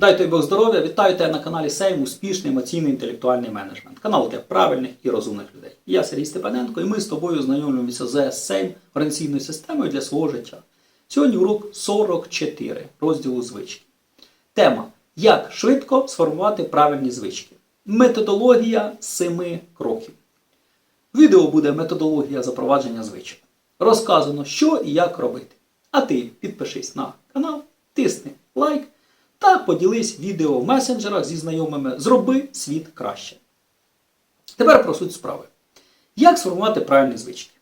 Дай той Бог здоров'я, вітаю тебе на каналі Сейм Успішний емоційний інтелектуальний менеджмент. Канал для правильних і розумних людей. Я Сергій Степаненко і ми з тобою знайомимося з Сейм організаційною системою для свого життя. Сьогодні урок 44 розділу звички. Тема Як швидко сформувати правильні звички. Методологія семи кроків. Відео буде методологія запровадження звичок. Розказано, що і як робити. А ти підпишись на канал, тисни лайк та поділись відео в месенджерах зі знайомими. Зроби світ краще. Тепер про суть справи. Як сформувати правильні звички?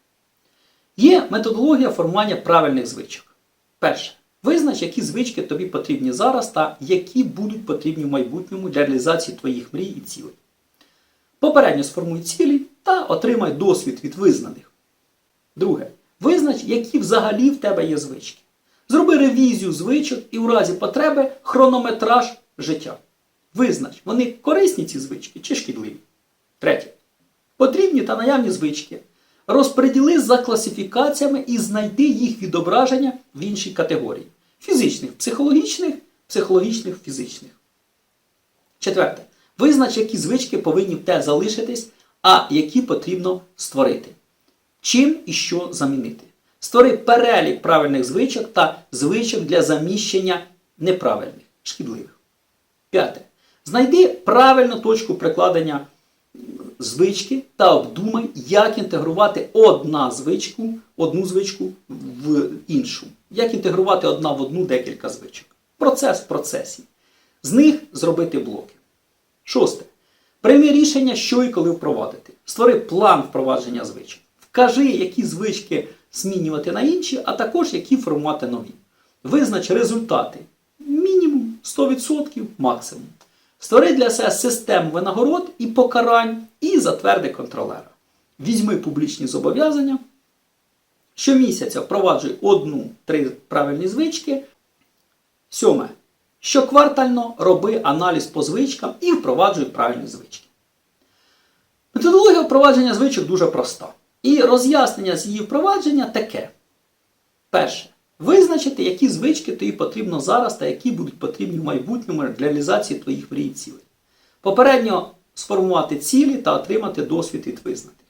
Є методологія формування правильних звичок. Перше. Визнач, які звички тобі потрібні зараз та які будуть потрібні в майбутньому для реалізації твоїх мрій і цілей. Попередньо сформуй цілі та отримай досвід від визнаних. Друге. Визнач, які взагалі в тебе є звички. Зроби ревізію звичок і в разі потреби хронометраж життя. Визнач, вони корисні ці звички чи шкідливі. Третє. Потрібні та наявні звички. Розподіли за класифікаціями і знайди їх відображення в іншій категорії: фізичних, психологічних, психологічних, фізичних. Четверте. Визнач, які звички повинні в те залишитись, а які потрібно створити. Чим і що замінити. Створи перелік правильних звичок та звичок для заміщення неправильних, шкідливих. П'яте. Знайди правильну точку прикладення звички та обдумай, як інтегрувати одна звичку, одну звичку в іншу. Як інтегрувати одна в одну декілька звичок. Процес в процесі. З них зробити блоки. Шосте. Прийми рішення, що і коли впровадити. Створи план впровадження звичок. Вкажи, які звички змінювати на інші, а також які формувати нові. Визнач результати. Мінімум 100% максимум. Створи для себе систему винагород і покарань і затверди контролера. Візьми публічні зобов'язання. Щомісяця впроваджуй одну-три правильні звички. Сьоме. Щоквартально роби аналіз по звичкам і впроваджуй правильні звички. Методологія впровадження звичок дуже проста. І роз'яснення з її впровадження таке. Перше. Визначити, які звички тобі потрібно зараз та які будуть потрібні в майбутньому для реалізації твоїх мрій і цілей. Попередньо сформувати цілі та отримати досвід від визнатих.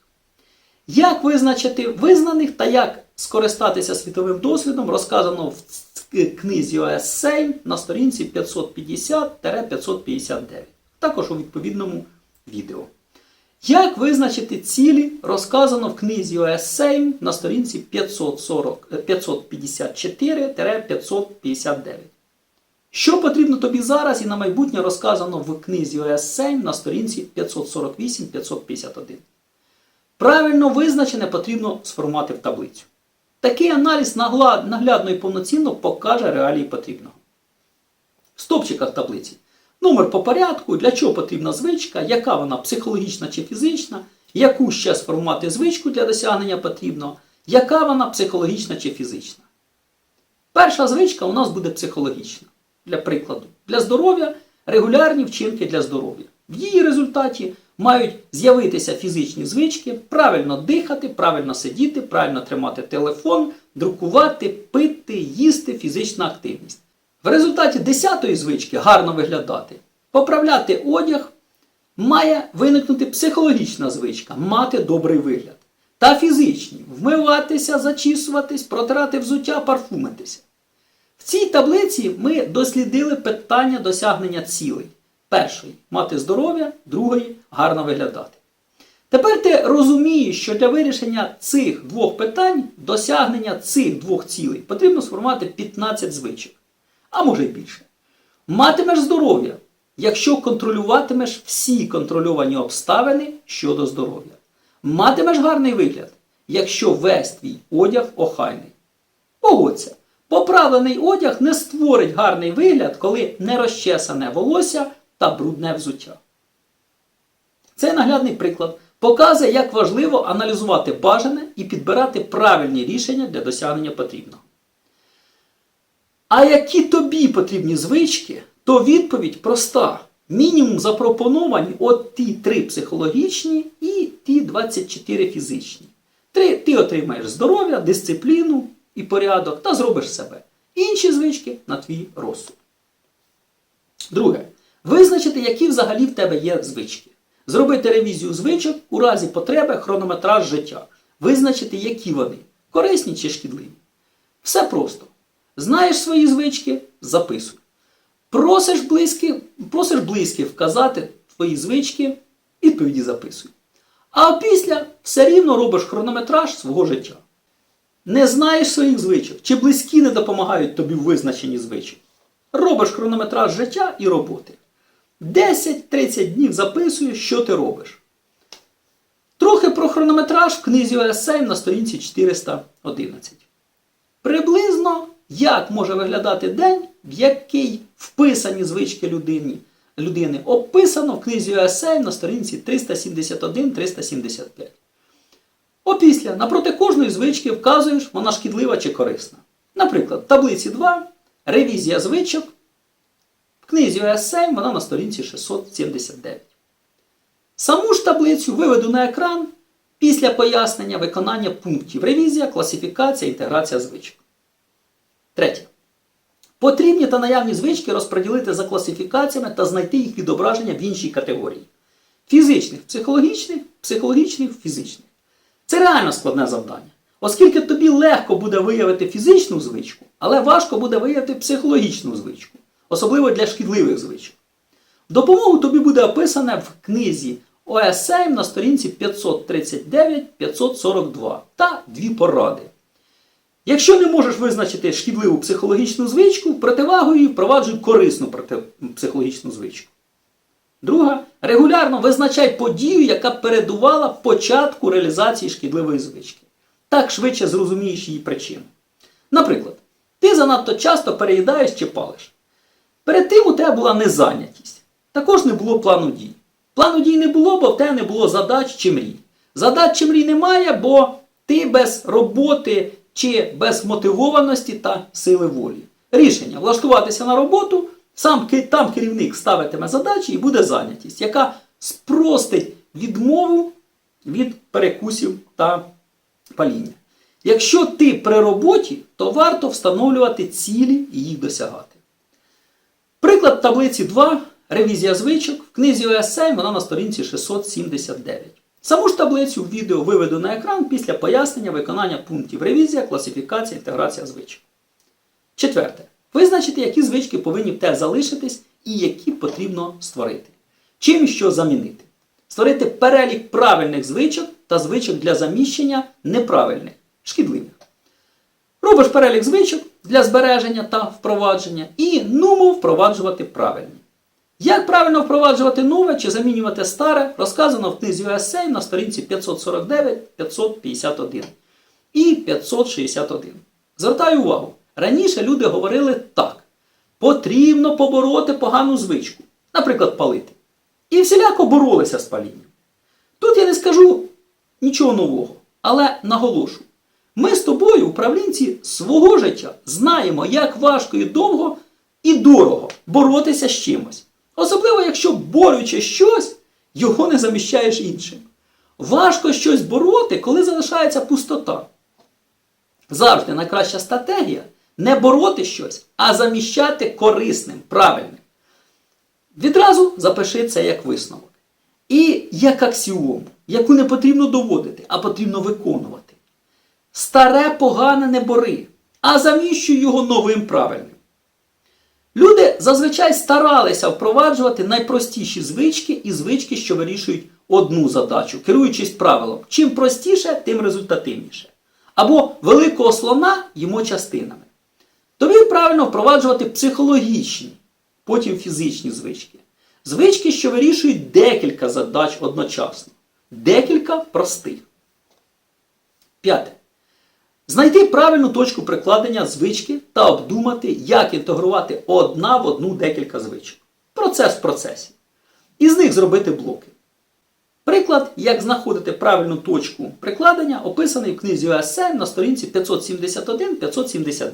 Як визначити визнаних та як скористатися світовим досвідом, розказано в книзі ОС Сейм на сторінці 550-559, також у відповідному відео. Як визначити цілі, розказано в книзі ОС Сейм на сторінці 554-559. Що потрібно тобі зараз і на майбутнє розказано в книзі ОС Сейм на сторінці 548-551. Правильно визначене потрібно сформувати в таблицю. Такий аналіз наглядно і повноцінно покаже реалії потрібного. В стопчиках таблиці. Номер по порядку, для чого потрібна звичка, яка вона психологічна чи фізична, яку ще сформувати звичку для досягнення потрібно, яка вона психологічна чи фізична. Перша звичка у нас буде психологічна. Для прикладу, для здоров'я регулярні вчинки для здоров'я. В її результаті мають з'явитися фізичні звички, правильно дихати, правильно сидіти, правильно тримати телефон, друкувати, пити, їсти, фізична активність. В результаті 10-ї звички гарно виглядати, поправляти одяг, має виникнути психологічна звичка, мати добрий вигляд. Та фізичні вмиватися, зачісуватись, протирати взуття, парфумитися. В цій таблиці ми дослідили питання досягнення цілей. Першої мати здоров'я, другої гарно виглядати. Тепер ти розумієш, що для вирішення цих двох питань, досягнення цих двох цілей, потрібно сформувати 15 звичок а може й більше. Матимеш здоров'я, якщо контролюватимеш всі контрольовані обставини щодо здоров'я. Матимеш гарний вигляд, якщо весь твій одяг охайний. Погодься, поправлений одяг не створить гарний вигляд, коли не розчесане волосся та брудне взуття. Цей наглядний приклад показує, як важливо аналізувати бажане і підбирати правильні рішення для досягнення потрібного. А які тобі потрібні звички, то відповідь проста. Мінімум запропоновані от ті три психологічні і ті 24 фізичні. Три, ти отримаєш здоров'я, дисципліну і порядок та зробиш себе. Інші звички на твій розсуд. Друге. Визначити, які взагалі в тебе є звички. Зробити ревізію звичок у разі потреби хронометраж життя. Визначити, які вони корисні чи шкідливі. Все просто. Знаєш свої звички, записуй. Просиш близьких, просиш близьких вказати твої звички, відповіді записуй. А після все рівно робиш хронометраж свого життя. Не знаєш своїх звичок, чи близькі не допомагають тобі в визначенні звичок. Робиш хронометраж життя і роботи. 10-30 днів записуєш, що ти робиш. Трохи про хронометраж в книзі ОСМ на сторінці 411. Приблизно як може виглядати день, в який вписані звички людини, людини описано в книзі ОСМ на сторінці 371-375. Опісля напроти кожної звички вказуєш, вона шкідлива чи корисна. Наприклад, в таблиці 2 ревізія звичок. В книзі ОСМ вона на сторінці 679. Саму ж таблицю виведу на екран після пояснення виконання пунктів ревізія, класифікація, інтеграція звичок. Третє. Потрібні та наявні звички розподілити за класифікаціями та знайти їх відображення в іншій категорії. Фізичних, психологічних, психологічних, фізичних. Це реально складне завдання. Оскільки тобі легко буде виявити фізичну звичку, але важко буде виявити психологічну звичку, особливо для шкідливих звичок. Допомогу тобі буде описане в книзі ОСМ на сторінці 539-542 та дві поради. Якщо не можеш визначити шкідливу психологічну звичку, противагою впроваджуй корисну психологічну звичку. Друга, регулярно визначай подію, яка передувала початку реалізації шкідливої звички. Так швидше зрозумієш її причину. Наприклад, ти занадто часто переїдаєш чи палиш. Перед тим у тебе була незайнятість. Також не було плану дій. Плану дій не було, бо в тебе не було задач чи мрій. Задач чи мрій немає, бо ти без роботи чи без мотивованості та сили волі. Рішення влаштуватися на роботу, сам там керівник ставитиме задачі і буде зайнятість, яка спростить відмову від перекусів та паління. Якщо ти при роботі, то варто встановлювати цілі і їх досягати. Приклад таблиці 2. Ревізія звичок. В книзі ОСМ вона на сторінці 679. Саму ж таблицю в відео виведу на екран після пояснення виконання пунктів ревізія, класифікація, інтеграція звичок. Четверте. Визначити, які звички повинні в тебе залишитись і які потрібно створити. Чим що замінити. Створити перелік правильних звичок та звичок для заміщення неправильних, шкідливих. Робиш перелік звичок для збереження та впровадження і нумов впроваджувати правильні. Як правильно впроваджувати нове чи замінювати старе, розказано в книзі ОССЕЙ на сторінці 549, 551 і 561. Звертаю увагу, раніше люди говорили так: потрібно побороти погану звичку, наприклад, палити. І всіляко боролися з палінням. Тут я не скажу нічого нового, але наголошу. Ми з тобою, управлінці свого життя, знаємо, як важко і довго і дорого боротися з чимось. Особливо, якщо борючи щось, його не заміщаєш іншим. Важко щось бороти, коли залишається пустота. Завжди найкраща стратегія не бороти щось, а заміщати корисним, правильним. Відразу запиши це як висновок. І як аксіому, яку не потрібно доводити, а потрібно виконувати. Старе погане не бори, а заміщуй його новим правильним. Зазвичай старалися впроваджувати найпростіші звички і звички, що вирішують одну задачу, керуючись правилом. Чим простіше, тим результативніше. Або великого слона їмо частинами. Тобі правильно впроваджувати психологічні, потім фізичні звички. Звички, що вирішують декілька задач одночасно. Декілька простих. П'яте. Знайти правильну точку прикладення звички та обдумати, як інтегрувати одна в одну декілька звичок. Процес в процесі. Із них зробити блоки. Приклад, як знаходити правильну точку прикладення, описаний в книзі ОСМ на сторінці 571-579.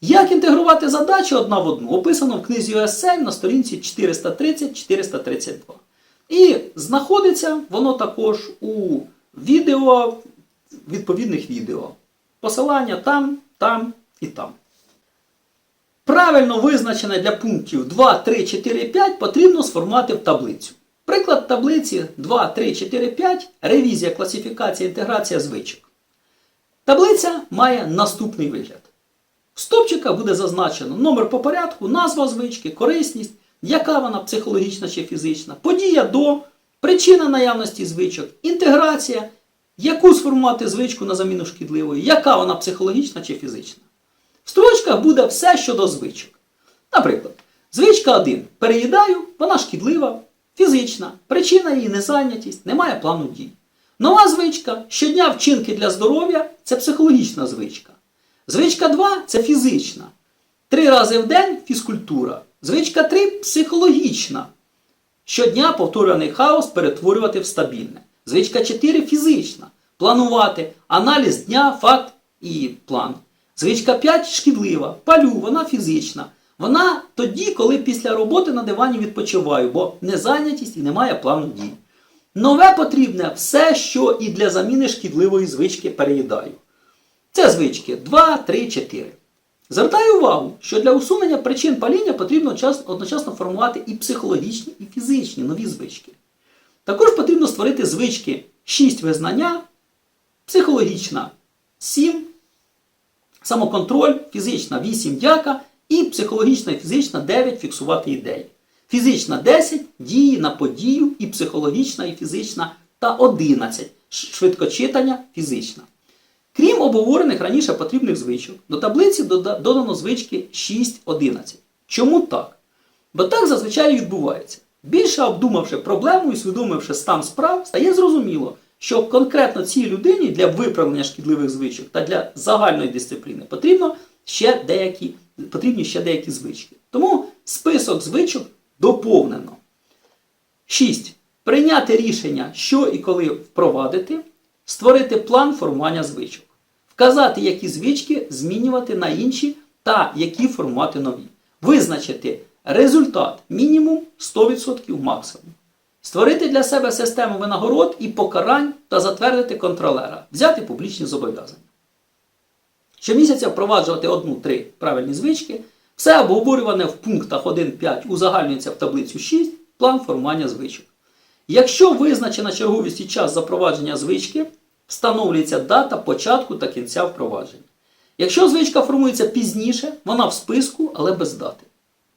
Як інтегрувати задачі одна в одну, описано в книзі ОСМ на сторінці 430-432. І знаходиться воно також у відео, відповідних відео. Посилання там, там і там. Правильно визначене для пунктів 2, 3, 4, 5 потрібно сформувати в таблицю. Приклад таблиці 2, 3, 4, 5 ревізія, класифікація, інтеграція звичок. Таблиця має наступний вигляд. В стопчиках буде зазначено номер по порядку, назва звички, корисність, яка вона психологічна чи фізична, подія до, причина наявності звичок, інтеграція, яку сформувати звичку на заміну шкідливої, яка вона психологічна чи фізична. В строчках буде все щодо звичок. Наприклад, звичка 1. Переїдаю, вона шкідлива, фізична, причина її незайнятість, немає плану дій. Нова звичка щодня вчинки для здоров'я це психологічна звичка. Звичка 2 це фізична. Три рази в день фізкультура. Звичка 3 психологічна. Щодня повторюваний хаос перетворювати в стабільне. Звичка 4 фізична. Планувати аналіз дня, факт і план. Звичка 5 шкідлива. Палю, вона фізична. Вона тоді, коли після роботи на дивані відпочиваю, бо незайнятість і немає плану дій. Нове потрібне все, що і для заміни шкідливої звички переїдаю. Це звички 2, 3, 4. Звертаю увагу, що для усунення причин паління потрібно одночасно формувати і психологічні, і фізичні нові звички. Також потрібно створити звички 6 визнання, психологічна 7, самоконтроль, фізична 8 дяка і психологічна і фізична 9 фіксувати ідеї. Фізична 10 дії на подію і психологічна і фізична та 11 швидкочитання фізична. Крім обговорених раніше потрібних звичок, до таблиці додано звички 6.11. Чому так? Бо так зазвичай відбувається. Більше обдумавши проблему і усвідомивши стан справ, стає зрозуміло, що конкретно цій людині для виправлення шкідливих звичок та для загальної дисципліни потрібно ще деякі, потрібні ще деякі звички. Тому список звичок доповнено. 6. Прийняти рішення, що і коли впровадити, створити план формування звичок, вказати, які звички змінювати на інші та які формувати нові, визначити результат мінімум 100% максимум, створити для себе систему винагород і покарань та затвердити контролера, взяти публічні зобов'язання. Щомісяця впроваджувати одну-три правильні звички. Все обговорюване в пунктах 1.5 узагальнюється в таблицю 6, план формування звичок. Якщо визначена черговість і час запровадження звички, встановлюється дата початку та кінця впровадження. Якщо звичка формується пізніше, вона в списку, але без дати.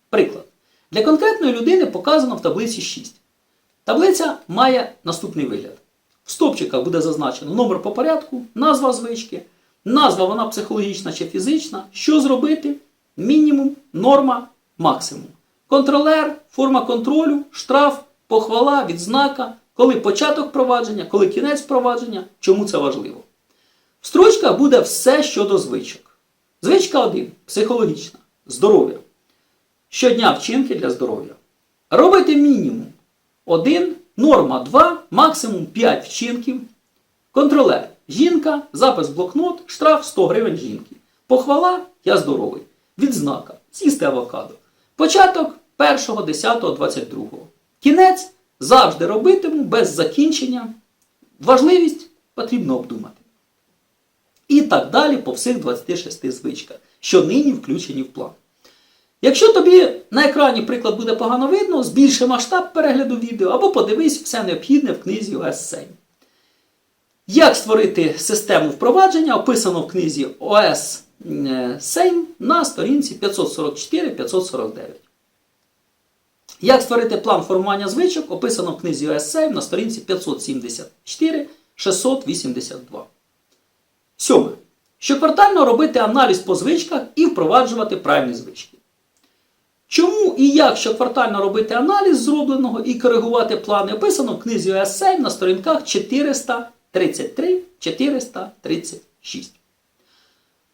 Приклад. Для конкретної людини показано в таблиці 6. Таблиця має наступний вигляд. В стопчиках буде зазначено номер по порядку, назва звички, назва вона психологічна чи фізична, що зробити, мінімум, норма, максимум. Контролер, форма контролю, штраф, похвала, відзнака, коли початок провадження, коли кінець провадження, чому це важливо. В строчках буде все щодо звичок. Звичка 1 психологічна, здоров'я. Щодня вчинки для здоров'я. Робити мінімум 1, норма 2, максимум 5 вчинків. Контролер. Жінка, запис блокнот, штраф 100 гривень жінки. Похвала я здоровий. Відзнака. З'їсти авокадо. Початок 1, 10, 22. Кінець завжди робитиму без закінчення. Важливість потрібно обдумати. І так далі по всіх 26 звичках, що нині включені в план. Якщо тобі на екрані приклад буде погано видно, збільши масштаб перегляду відео або подивись все необхідне в книзі ОС 7. Як створити систему впровадження, описано в книзі ОС 7 на сторінці 544-549. Як створити план формування звичок, описано в книзі ОС 7 на сторінці 574-682. Сьоме. Щоквартально робити аналіз по звичках і впроваджувати правильні звички. І як щоквартально робити аналіз зробленого і коригувати плани, описано в книзі ОС 7 на сторінках 433-436.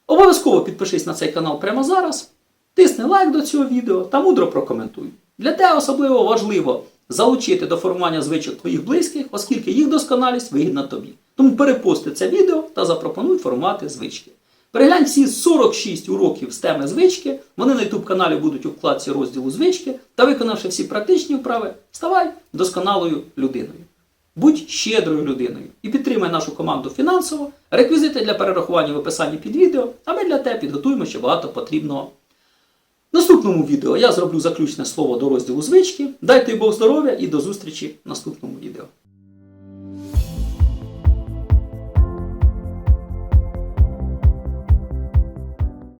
Обов'язково підпишись на цей канал прямо зараз, тисни лайк до цього відео та мудро прокоментуй. Для тебе особливо важливо залучити до формування звичок твоїх близьких, оскільки їх досконалість вигідна тобі. Тому перепости це відео та запропонуй формувати звички. Переглянь всі 46 уроків з теми звички. Вони на YouTube каналі будуть у вкладці розділу звички та виконавши всі практичні вправи, ставай досконалою людиною. Будь щедрою людиною і підтримай нашу команду фінансово. Реквізити для перерахування в описанні під відео, а ми для тебе підготуємо ще багато потрібного. В наступному відео я зроблю заключне слово до розділу звички. Дайте Бог здоров'я і до зустрічі в наступному відео.